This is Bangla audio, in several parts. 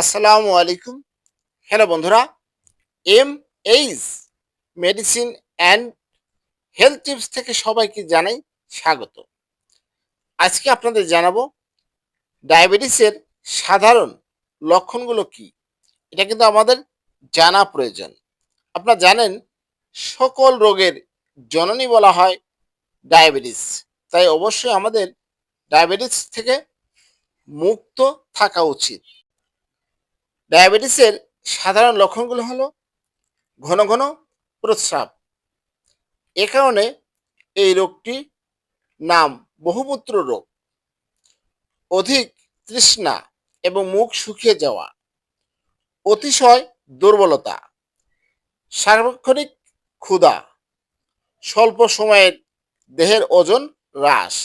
আসসালামু আলাইকুম। হ্যালো বন্ধুরা, M H medicine and health tips থেকে সবাইকে জানাই স্বাগত। আজকে আপনাদের জানাব, ডায়াবেটিসের সাধারণ লক্ষণগুলো কি? এটা কিন্তু আমাদের জানা প্রয়োজন। আপনারা জানেন, সকল রোগের জননী বলা হয় ডায়াবেটিস। তাই অবশ্যই আমাদের ডায়াবেটিস থেকে মুক্ত থাকা উচিত। ডায়াবেটিসের সাধারণ লক্ষণগুলো হলো ঘন ঘন প্রস্রাব। এ কারণে এই রোগটি নাম বহুমূত্র রোগ। অধিক তৃষ্ণা এবং মুখ শুকিয়ে যাওয়া, অতিশয় দুর্বলতা, সার্বক্ষণিক ক্ষুধা, স্বল্প সময়ের দেহের ওজন হ্রাস,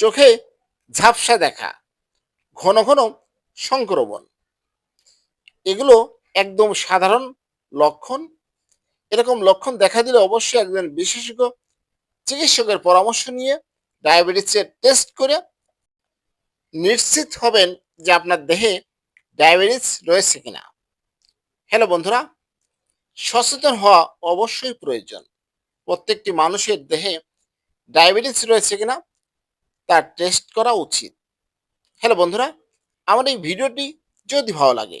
চোখে ঝাপসা দেখা, ঘন ঘন সংক্রমণ। এগুলো একদম সাধারণ লক্ষণ। এরকম লক্ষণ দেখা দিলে অবশ্যই একজন বিশেষজ্ঞ চিকিৎসকের পরামর্শ নিয়ে ডায়াবেটিসের টেস্ট করে নিশ্চিত হবেন যে আপনার দেহে ডায়াবেটিস রয়েছে কিনা। হ্যালো বন্ধুরা, সচেতন হওয়া অবশ্যই প্রয়োজন। প্রত্যেকটি মানুষের দেহে ডায়াবেটিস রয়েছে কিনা তার টেস্ট করা উচিত। হ্যালো বন্ধুরা, আমার এই ভিডিওটি যদি ভালো লাগে